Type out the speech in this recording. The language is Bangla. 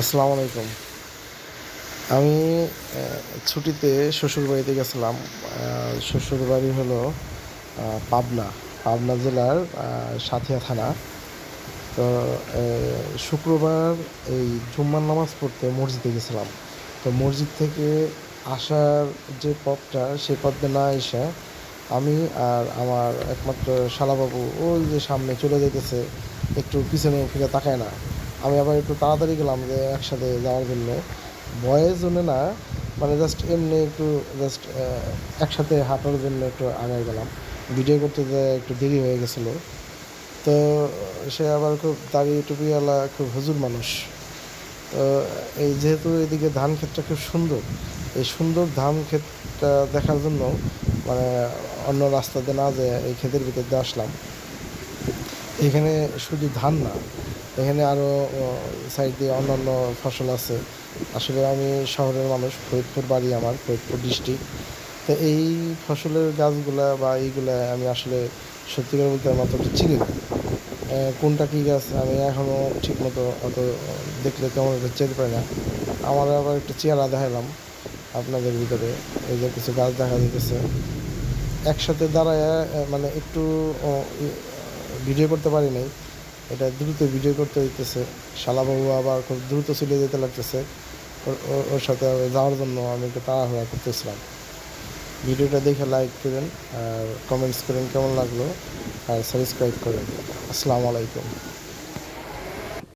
আসসালামু আলাইকুম। আমি ছুটিতে শ্বশুর বাড়িতে গেছিলাম। আহ, শ্বশুর বাড়ি হলো পাবনা। পাবনা জেলার সাথিয়া থানা। তো শুক্রবার এই জুম্মার নামাজ পড়তে মসজিদে গেছিলাম। তো মসজিদ থেকে আসার যে পথটা সেই পথে না এসে আমি আর আমার একমাত্র শালাবাবু ওই যে সামনে চলে যেতেছে একটু পিছনে ফিরে তাকায় না। আমি আবার একটু তাড়াতাড়ি গেলাম যে একসাথে যাওয়ার জন্য। ভয়ের জন্য না মানে জাস্ট এমনি একটু জাস্ট একসাথে হাঁটার জন্য একটু আগে গেলাম। ভিডিও করতে যেয়ে একটু দেরি হয়ে গেছিল। তো সে আবার খুব দাড়ি টুপিওয়ালা খুব হুজুর মানুষ। তো এই যেহেতু এদিকে ধান ক্ষেতটা খুব সুন্দর, এই সুন্দর ধান ক্ষেতটা দেখার জন্য মানে অন্য রাস্তাতে না যেয়ে এই ক্ষেতের ভিতর দিয়ে আসলাম। এখানে শুধু ধান না, এখানে আরও সাইড দিয়ে অন্যান্য ফসল আছে। আসলে আমি শহরের মানুষ, ফরিদপুর বাড়ি আমার, ফরিদপুর ডিস্ট্রিক্ট তো এই ফসলের গাছগুলা বা এইগুলা আমি আসলে সত্যিকার বলতে আমার অতটা চিনি না। কোনটা কী গাছ আমি এখনও ঠিকমতো অত দেখলে কেমন একটা চেতে পারি না। আমার আবার একটু চেহারা দেখালাম আপনাদের ভিতরে, এই যে কিছু গাছ দেখা যেতেছে একসাথে দাঁড়ায় মানে একটু ভিডিও করতে পারি নাই। এটা দ্রুত ভিডিও করতে হইতেছে। শালাবাবু আবার খুব দ্রুত চলে যেতে লাগতেছে। ওর- সাথে যাওয়ার জন্য আমি একটু তাড়াহুড়া করতেছিলাম। ভিডিওটা দেখে লাইক করেন আর কমেন্টস করেন কেমন লাগল আর সাবস্ক্রাইব করেন। আসসালামু আলাইকুম।